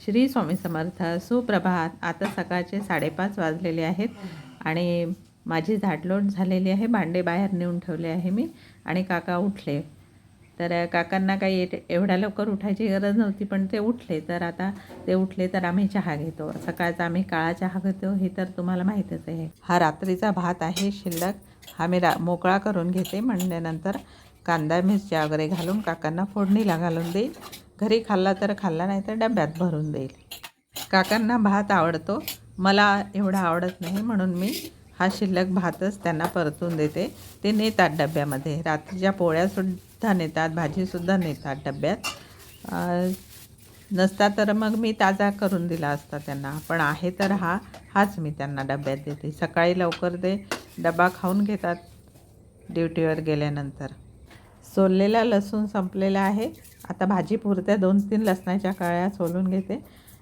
श्री स्वामी समर्थ सुप्रभात. आता सकाळचे साडेपाच वाजलेले आहेत आणि माझी झाडलोट झालेली आहे भांडे बाहेर नेऊन ठेवले आहे मी आणि काका उठले. तर काकांना काही एवढ्या लवकर उठायची गरज नव्हती पण ते उठले. तर आता ते उठले तर आम्ही चहा घेतो. सकाळचा आम्ही काळा चहा घेतो हे तर तुम्हाला माहीतच आहे. हा रात्रीचा भात आहे शिल्लक. हा मी रा मोकळा करून घेते. म्हणल्यानंतर कांदा मिरच्या वगैरे घालून काकांना फोडणीला घालून देईल घरी खाल्ला तर खाल्ला नाही तर डब्यात भरून देईल. काकांना भात आवडतो. मला एवढा आवडत नाही म्हणून मी हा शिल्लक भातच त्यांना परतून देते. ते नेतात डब्यामध्ये. रात्रीच्या पोळ्यासुद्धा नेतात भाजीसुद्धा नेतात डब्यात. नसता तर मग मी ताजा करून दिला असता त्यांना. पण आहे तर हा हाच मी त्यांना डब्यात देते. सकाळी लवकर ते डबा खाऊन घेतात ड्युटीवर गेल्यानंतर. सोललेला लसूण संपलेला आहे. आता भाजी पुरत्या दोन तीन लसणाच्या काळ्या सोलून घेते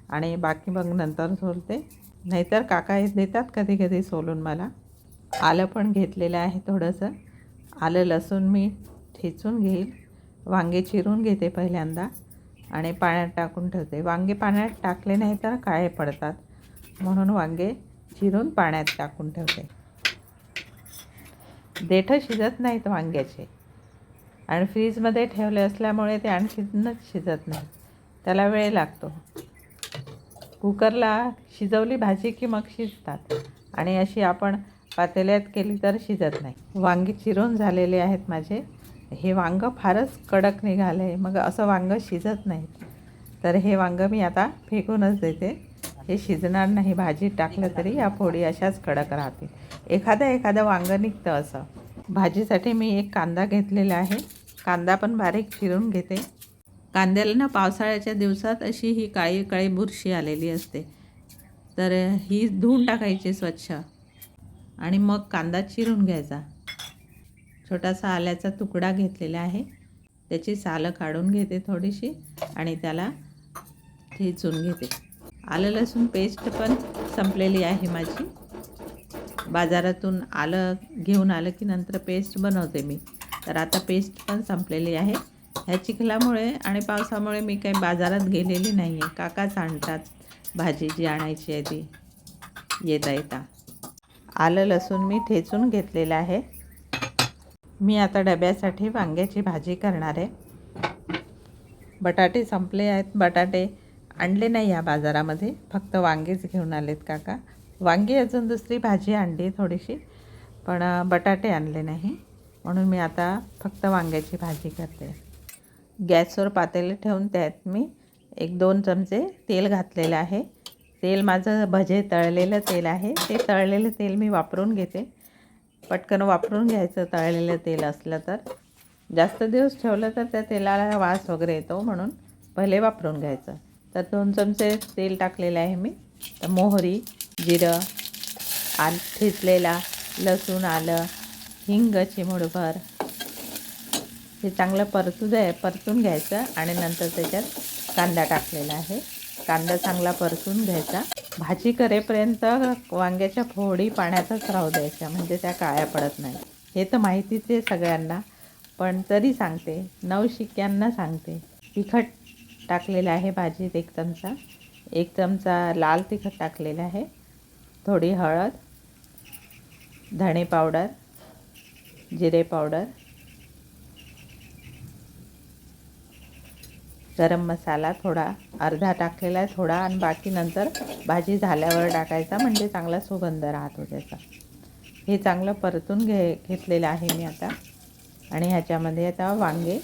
आणि बाकी मग नंतर सोलते. नाहीतर काका हे देतात कधी कधी सोलून मला. आलं पण घेतलेलं आहे थोडंसं. आलं लसूण मी ठेचून घेईल. वांगे चिरून घेते पहिल्यांदा आणि पाण्यात टाकून ठेवते. वांगे पाण्यात टाकले नाही तर काळे पडतात. म्हणून वांगे चिरून पाण्यात टाकून ठेवते. देठं शिजत नाहीत वांग्याचे. आणि फ्रीजमध्ये ठेवले असल्यामुळे ते आणखीनच शिजत नाही. त्याला वेळ लागतो. कुकरला शिजवली भाजी की मग शिजतात. आणि अशी आपण पातेल्यात केली तर शिजत नाही. वांगी चिरून झालेले आहेत माझे. हे वांगं फारच कडक निघालं आहे मग असं वांगं शिजत नाही. तर हे वांगं मी आता फेकूनच देते. हे शिजणार नाही. भाजी टाकलं तरी या फोडी अशाच कडक राहतील. एखादं एखादं वांगं निघतं असं. भाजीसाठी मी एक कांदा घेतलेला आहे. कांदा पण बारीक चिरून घेते. कांद्याला ना पावसाळ्याच्या दिवसात अशी ही काळी काळी बुरशी आलेली असते. तर ही धुवून टाकायची स्वच्छ. आणि मग कांदा चिरून घ्यायचा. छोटासा आल्याचा तुकडा घेतलेला आहे. त्याची सालं काढून घेते थोडीशी आणि त्याला ठेचून घेते. आलं लसूण पेस्ट पण संपलेली आहे माझी. बाजारातून आलं घेऊन आलं की नंतर पेस्ट बनवते मी. तर आता पेस्ट पण संपलेली आहे. ह्या चिखलामुळे आणि पावसामुळे मी काही बाजारात गेलेली नाही आहे काकाच आणतात भाजी जी आणायची आहे ती. येता येता. आलं लसूण मी ठेचून घेतलेलं आहे. मी आता डब्यासाठी वांग्याची भाजी करणार आहे. बटाटे संपले आहेत. बटाटे आणले नाही या बाजारामध्ये. फक्त वांगेच घेऊन आलेत काका. वांगी अजून दुसरी भाजी आणली थोडीशी पण बटाटे आणले नाही. म्हणून मी आता फक्त वांग्याची भाजी करते. गॅसवर पातेले ठेवून त्यात मी एक दोन चमचे तेल घातलेलं आहे. तेल माझं भजे तळलेलं तेल आहे. ते तळलेलं तेल मी वापरून घेते. पटकन वापरून घ्यायचं तळलेलं तेल असलं तर. जास्त दिवस ठेवलं तर त्या तेलाला वास वगैरे येतो म्हणून पहिले वापरून घ्यायचं. तर दोन चमचे तेल टाकलेलं आहे मी. तर मोहरी जिरं आल ठेचलेला लसूण आलं हिंग चिमूडभर हे चांगलं परतू द्या परतून घ्यायचं आणि नंतर त्याच्यात कांदा टाकलेला आहे. कांदा चांगला परतून घ्यायचा. भाजी करेपर्यंत वांग्याच्या फोडी पाण्यातच राहू द्यायच्या म्हणजे त्या काळ्या पडत नाही हे तर माहितीच आहे सगळ्यांना पण तरी सांगते नवशिक्यांना सांगते. तिखट टाकलेलं आहे भाजीत एक चमचा. एक चमचा लाल तिखट टाकलेलं आहे. थोडी हळद धणे पावडर जिरे पावडर गरम मसाला थोडा अर्धा टाकलेला आहे थोडा आणि बाकी नंतर भाजी झाल्यावर टाकायचा म्हणजे चांगला सुगंध राहतो त्याचा. हे चांगलं परतून घे घेतलेलं आहे मी आता. आणि ह्याच्यामध्ये आता वांगे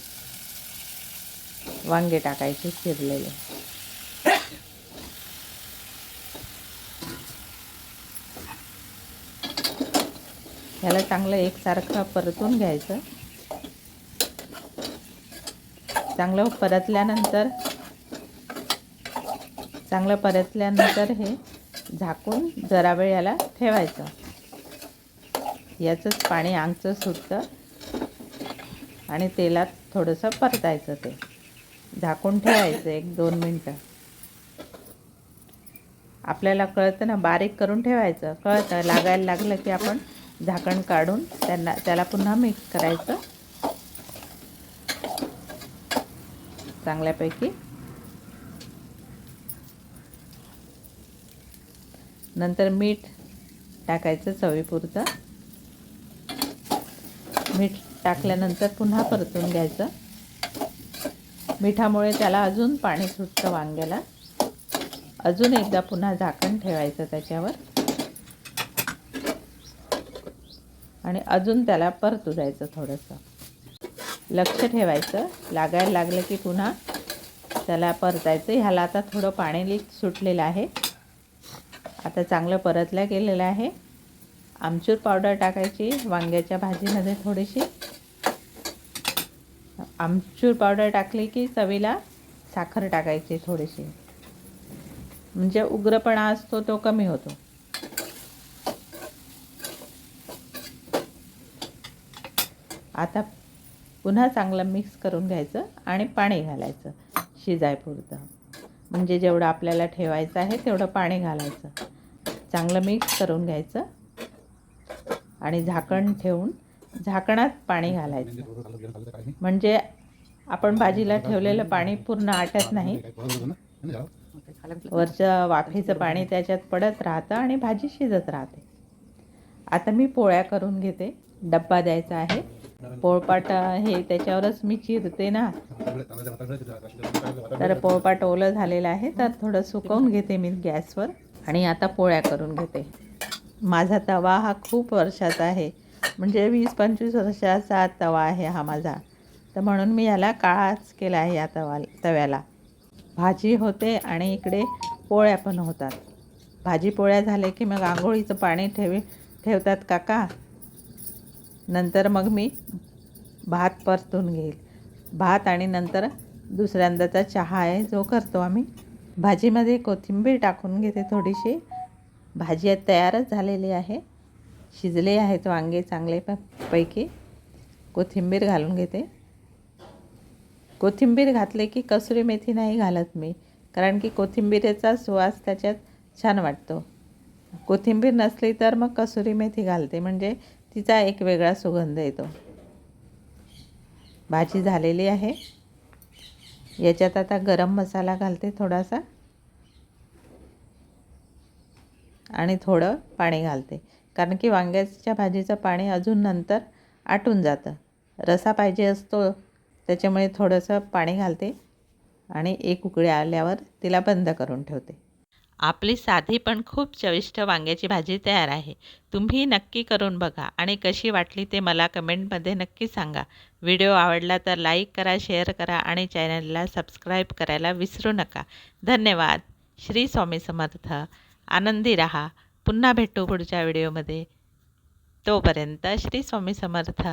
वांगे टाकायचे चिरलेले ह्याला चांगलं एकसारखं परतून घ्यायचं. चांगलं परतल्यानंतर चांगलं परतल्यानंतर हे झाकून जरा वेळ याला ठेवायचं. याचंच पाणी आंगचं सुटतं आणि तेलात थोडंसं परतायचं ते. झाकून ठेवायचं एक दोन मिनटं. आपल्याला कळतं ना बारीक करून ठेवायचं. कळतं लागायला लागलं की आपण झाकण काढून त्यांना त्याला पुन्हा मिक्स करायचं. चांगल्यापैकी. नंतर मीठ टाकायचं चवीपुरतं. मीठ टाकल्यानंतर पुन्हा परतून घ्यायचं. मिठामुळे त्याला अजून पाणी सुटतं वांग्याला. अजून एकदा पुन्हा झाकण ठेवायचं त्याच्यावर. आणि अजून त्याला परतू द्यायचं थोडंसं. लक्ष ठेवायचं. लागायला लागलं की पुन्हा त्याला परतायचं. ह्याला आता थोडं पाणी सुटलेलं आहे. आता चांगलं परतल्या गेलेलं आहे. आमचूर पावडर टाकायची. वांग्याच्या भाजीमध्ये थोडीशी. आमचूर पावडर टाकली की चवीला साखर टाकायची थोडीशी. म्हणजे उग्रपणा असतो तो कमी होतो. आता पुन्हा चांगलं मिक्स करून घ्यायचं आणि पाणी घालायचं शिजायपुरतं. म्हणजे जेवढं आपल्याला ठेवायचं आहे तेवढं पाणी घालायचं. चांगलं मिक्स करून घ्यायचं आणि झाकण ठेवून झाकणात पाणी घालायचं. म्हणजे आपण भाजीला ठेवलेलं पाणी पूर्ण आटत नाही. वरचं वाफेचं पाणी त्याच्यात पडत राहतं आणि भाजी शिजत राहते. आता मी पोळ्या करून घेते. डब्बा द्यायचा आहे. पोळपाट हे त्याच्यावरच मी चिरते ना. तर पोळपाट ओलं झालेलं आहे तर थोडं सुकवून घेते मी गॅसवर आणि आता पोळ्या करून घेते. माझा तवा हा खूप वर्षाचा आहे म्हणजे वीस पंचवीस वर्षाचा तवा आहे हा माझा. तर म्हणून मी याला काळाच केला आहे या तवा तव्याला. भाजी होते आणि इकडे पोळ्या पण होतात. भाजी पोळ्या झाले की मग आंघोळीचं पाणी ठेवी ठेवतात काका? नंतर मग मी भात परतून घेईल. भात आणि नंतर दुसऱ्यांदाचा चहा आहे जो करतो आम्ही. भाजीमध्ये कोथिंबीर टाकून घेते थोडीशी. भाजी तयारच झालेली आहे. शिजले आहेत वांगे चांगले प पैकी. कोथिंबीर घालून घेते. कोथिंबीर घातले की कसुरी मेथी नाही घालत मी कारण की कोथिंबीरेचा सुवास त्याच्यात छान वाटतो. कोथिंबीर नसली तर मग कसुरी मेथी घालते. म्हणजे तिचा एक वेगळा सुगंध येतो. भाजी झालेली आहे. याच्यात आता गरम मसाला घालते थोडासा. आणि थोडं पाणी घालते. कारण की वांग्याच्या भाजीचं पाणी अजून नंतर आटून जातं. रसा पाहिजे असतो त्याच्यामुळे थोडंसं पाणी घालते. आणि एक उकळी आल्यावर तिला बंद करून ठेवते. आपली साधी पण खूप चविष्ट वांग्याची भाजी तयार आहे. तुम्ही नक्की करून बघा आणि कशी वाटली ते मला कमेंटमध्ये नक्की सांगा. व्हिडिओ आवडला तर लाईक करा शेअर करा आणि चॅनलला सबस्क्राईब करायला विसरू नका. धन्यवाद. श्री स्वामी समर्थ. आनंदी रहा. पुन्हा भेटू पुढच्या व्हिडिओमध्ये. तोपर्यंत श्री स्वामी समर्थ.